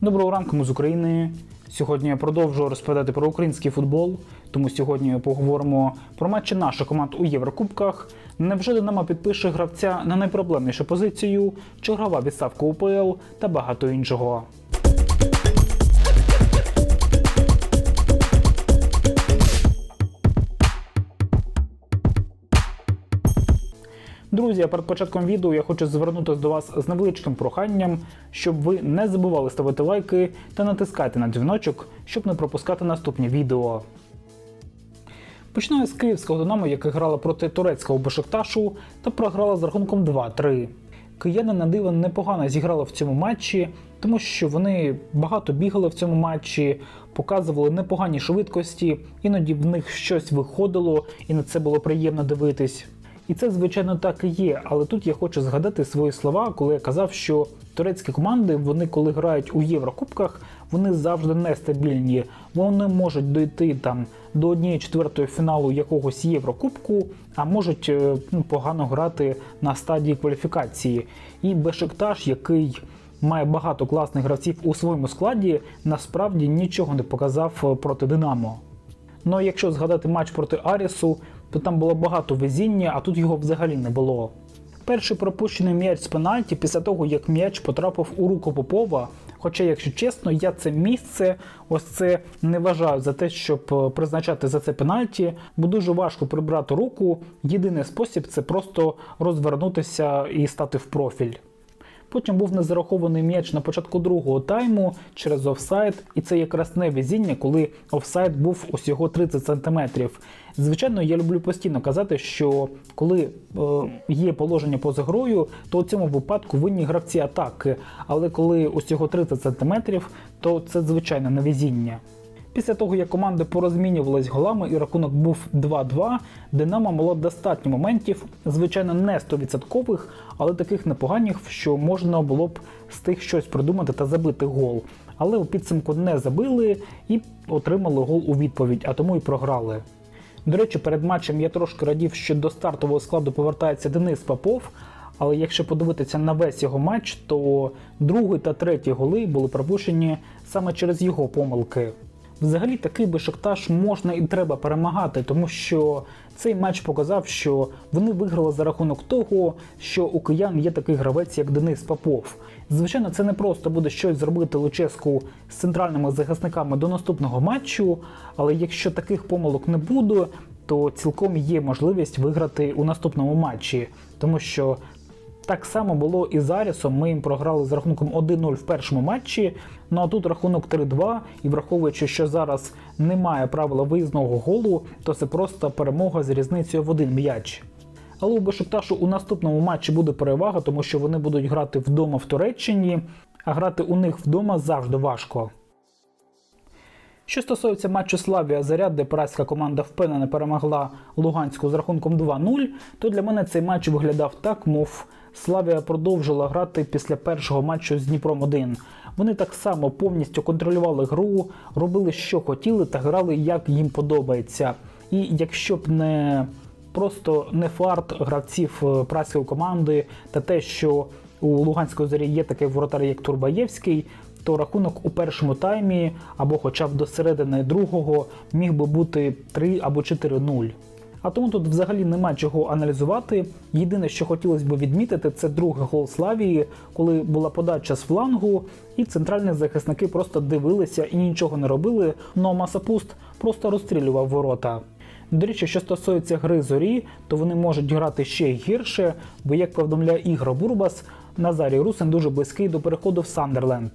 Доброго ранку, ми з України. Сьогодні я продовжую розповідати про український футбол. Тому сьогодні поговоримо про матчі наших команд у Єврокубках. Невже Динамо підпише гравця на найпроблемнішу позицію, чергова відставка УПЛ та багато іншого. Друзі, перед початком відео я хочу звернутися до вас з невеличким проханням, щоб ви не забували ставити лайки та натискати на дзвіночок, щоб не пропускати наступні відео. Починаю з київського Динамо, яке грала проти турецького Бешикташу та програла з рахунком 2-3. Кияни на диво непогано зіграли в цьому матчі, тому що вони багато бігали в цьому матчі, показували непогані швидкості, іноді в них щось виходило, і на це було приємно дивитись. І це, звичайно, так і є. Але тут я хочу згадати свої слова, коли я казав, що турецькі команди, вони коли грають у Єврокубках, вони завжди нестабільні. Вони можуть дойти там до однієї четвертої фіналу якогось Єврокубку, а можуть е, ну, погано грати на стадії кваліфікації. І Бешикташ, який має багато класних гравців у своєму складі, насправді нічого не показав е, проти Динамо. Ну а якщо згадати матч проти Арісу, то там було багато везіння, а тут його взагалі не було. Перший пропущений м'яч з пенальті після того, як м'яч потрапив у руку Попова. Хоча, якщо чесно, я це місце ось це не вважаю за те, щоб е, призначати за це пенальті, бо дуже важко прибрати руку. Єдиний спосіб це просто розвернутися і стати в профіль. Потім був незарахований м'яч на початку другого тайму через офсайд, і це якраз не везіння, коли офсайд був усього 30 см. Звичайно, я люблю постійно казати, що коли е, є положення поза грою, то у цьому випадку винні гравці атаки. Але коли усього 30 см, то це звичайно не везіння. Після того, як команди порозмінювались голами і рахунок був 2-2, Динамо мало достатньо моментів, звичайно, не 100%, але таких непоганих, що можна було б з тих щось придумати та забити гол. Але у підсумку не забили і отримали гол у відповідь, а тому і програли. До речі, перед матчем я трошки радів, що до стартового складу повертається Денис Попов. Але якщо подивитися на весь його матч, то другий та третій голи були пропущені саме через його помилки. Взагалі такий Бешикташ можна і треба перемагати, тому що цей матч показав, що вони виграли за рахунок того, що у киян є такий гравець, як Денис Попов. Звичайно, це не просто буде щось зробити Луческу з центральними захисниками до наступного матчу, але якщо таких помилок не буде, то цілком є можливість виграти у наступному матчі, тому що так само було і з Арісом. Ми їм програли з рахунком 1-0 в першому матчі. Ну а тут рахунок 3-2. І враховуючи, що зараз немає правила виїзного голу, то це просто перемога з різницею в один м'яч. Але у Бешикташу у наступному матчі буде перевага, тому що вони будуть грати вдома в Туреччині, а грати у них вдома завжди важко. Що стосується матчу Славія Заряд, де пиратська команда впевнено перемогла Луганську з рахунком 2-0, то для мене цей матч виглядав так, мов Славія продовжила грати після першого матчу з Дніпром 1. Вони так само повністю контролювали гру, робили, що хотіли, та грали, як їм подобається. І якщо б не просто не фарт гравців е, праської команди та те, що у Луганської зорі є такий воротар, як Турбаєвський, то рахунок у першому таймі або хоча б до середини другого міг би бути 3 або 4-0. А тому тут взагалі нема чого аналізувати. Єдине, що хотілося б відмітити, це другий гол Славії, коли була подача з флангу, і центральні захисники просто дивилися і нічого не робили. Ну а Масапуст просто розстрілював ворота. До речі, що стосується гри зорі, то вони можуть грати ще гірше, бо, як повідомляє Ігор Бурбас, Назарій Русин дуже близький до переходу в Сандерленд.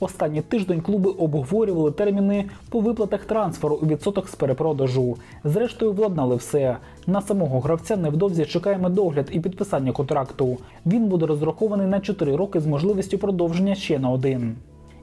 Останній тиждень клуби обговорювали терміни по виплатах трансферу у відсоток з перепродажу. Зрештою, владнали все. На самого гравця невдовзі чекаємо догляд і підписання контракту. Він буде розрахований на 4 роки з можливістю продовження ще на один.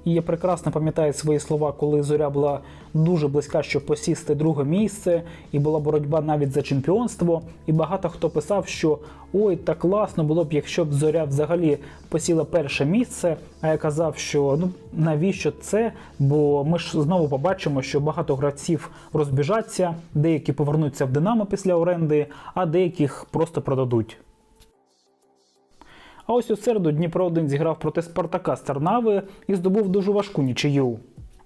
І я прекрасно пам'ятаю свої слова, коли зоря була дуже близька, щоб посісти друге місце, і була боротьба навіть за чемпіонство. І багато хто писав, що ой, так класно було б, якщо б зоря взагалі посіла перше місце. А я казав, що ну навіщо це? Бо ми ж знову побачимо, що багато гравців розбіжаться, деякі повернуться в Динамо після оренди, а деяких просто продадуть. А ось у середу Дніпро 1 зіграв проти Спартака з Тарнави і здобув дуже важку нічию.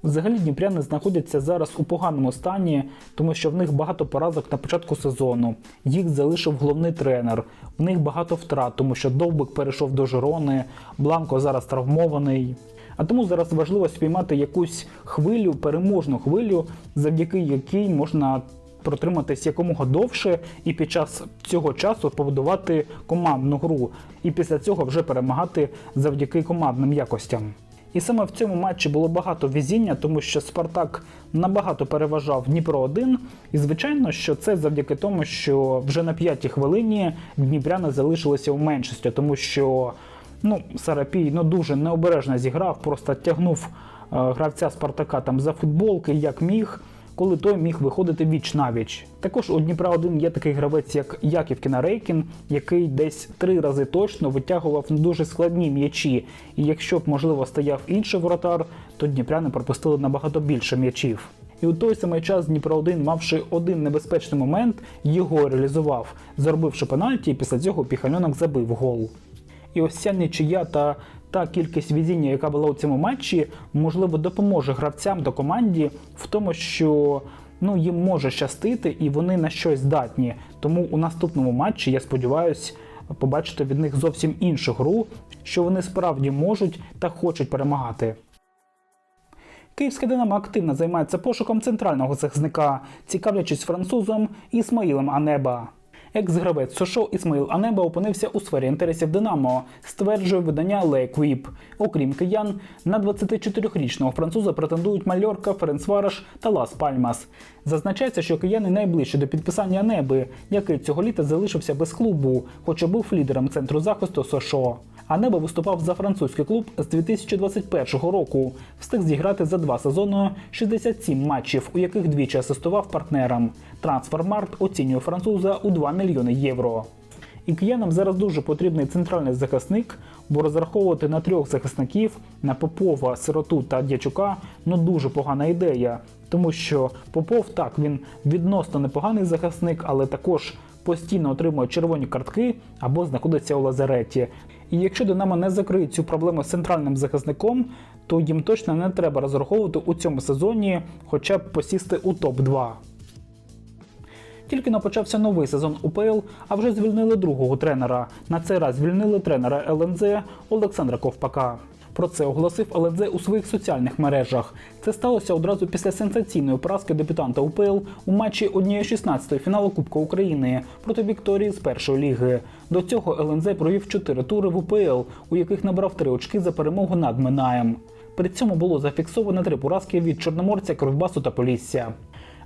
Взагалі дніпряни знаходяться зараз у поганому стані, тому що в них багато поразок на початку сезону. Їх залишив головний тренер. В них багато втрат, тому що Довбик перейшов до Жирони, Бланко зараз травмований. А тому зараз важливо спіймати якусь хвилю, переможну хвилю, завдяки якій можна протриматись якомога довше і під час цього часу побудувати командну гру, і після цього вже перемагати завдяки командним якостям. І саме в цьому матчі було багато везіння, тому що Спартак набагато переважав Дніпро 1 І звичайно, що це завдяки тому, що вже на п'ятій хвилині дніпряни залишилися у меншості, тому що ну, Сарапій ну, дуже необережно зіграв, просто тягнув е, гравця Спартака там за футболки, як міг. Коли той міг виходити віч навіч. Також у Дніпра 1 є такий гравець, як Яків Кінарейкін, який десь три рази точно витягував дуже складні м'ячі. І якщо б, можливо, стояв інший воротар, то дніпряни пропустили набагато більше м'ячів. І у той самий час Дніпро 1 мавши один небезпечний момент, його реалізував, заробивши пенальті, і після цього Піхальонок забив гол. І ось ця нічия та та кількість везіння, яка була у цьому матчі, можливо, допоможе гравцям до команді в тому, що ну, їм може щастити і вони на щось здатні. Тому у наступному матчі я сподіваюся побачити від них зовсім іншу гру, що вони справді можуть та хочуть перемагати. Київська Динамо активно займається пошуком центрального захисника, цікавлячись французом Ісмаїлем Анеба. Екс-гравець Сошо Ісмаїл Анеба опинився у сфері інтересів Динамо, стверджує видання Леквіп. Окрім киян, на 24-річного француза претендують Мальорка, Ференцвараш та Лас Пальмас. Зазначається, що кияни найближче до підписання Анеби, який цього літа залишився без клубу, хоча був лідером центру захисту Сошо. А небо виступав за французький клуб з 2021 року. Встиг зіграти за два сезони 67 матчів, у яких двічі асистував партнерам. Трансфермарт оцінює француза у 2 мільйони євро. І киянам зараз дуже потрібний центральний захисник, бо розраховувати на трьох захисників на Попова, Сироту та Дячука ну дуже погана ідея. Тому що Попов так він відносно непоганий захисник, але також постійно отримує червоні картки або знаходиться у лазареті. І якщо Динамо не закриє цю проблему з центральним захисником, то їм точно не треба розраховувати у цьому сезоні хоча б посісти у топ-2. Тільки не почався новий сезон УПЛ, а вже звільнили другого тренера. На цей раз звільнили тренера ЛНЗ Олександра Ковпака. Про це оголосив ЛНЗ у своїх соціальних мережах. Це сталося одразу після сенсаційної поразки дебютанта УПЛ у матчі 1-16 фіналу Кубка України проти Вікторії з першої ліги. До цього ЛНЗ провів 4 тури в УПЛ, у яких набрав 3 очки за перемогу над Минаєм. При цьому було зафіксовано три поразки від Чорноморця, Кривбасу та Полісся.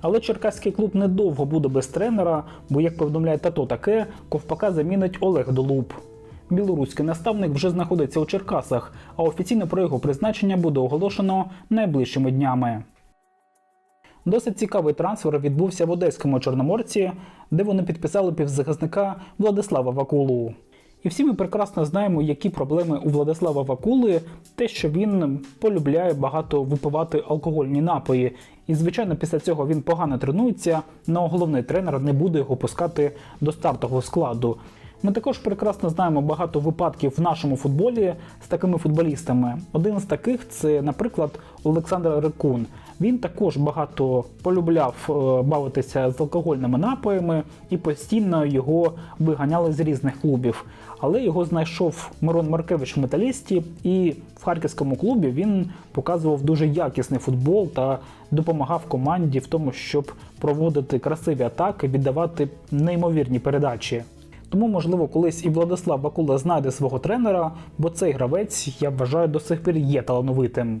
Але черкаський клуб недовго буде без тренера, бо, як повідомляє тато таке, ковпака замінить Олег Долуб. Білоруський наставник вже знаходиться у Черкасах, а офіційно про його призначення буде оголошено найближчими днями. Досить цікавий трансфер відбувся в Одеському Чорноморці, де вони підписали півзахисника Владислава Вакулу. І всі ми прекрасно знаємо, які проблеми у Владислава Вакули, те, що він полюбляє багато випивати алкогольні напої. І, звичайно, після цього він погано тренується, але головний тренер не буде його пускати до стартового складу. Ми також прекрасно знаємо багато випадків в нашому футболі з такими футболістами. Один з таких це, наприклад, Олександр Рекун. Він також багато полюбляв е, бавитися з алкогольними напоями і постійно його виганяли з різних клубів. Але його знайшов Мирон Маркевич в металісті, і в харківському клубі він показував дуже якісний футбол та допомагав команді в тому, щоб проводити красиві атаки, віддавати неймовірні передачі. Тому, можливо, колись і Владислав Бакула знайде свого тренера, бо цей гравець, я вважаю, до сих пір є талановитим.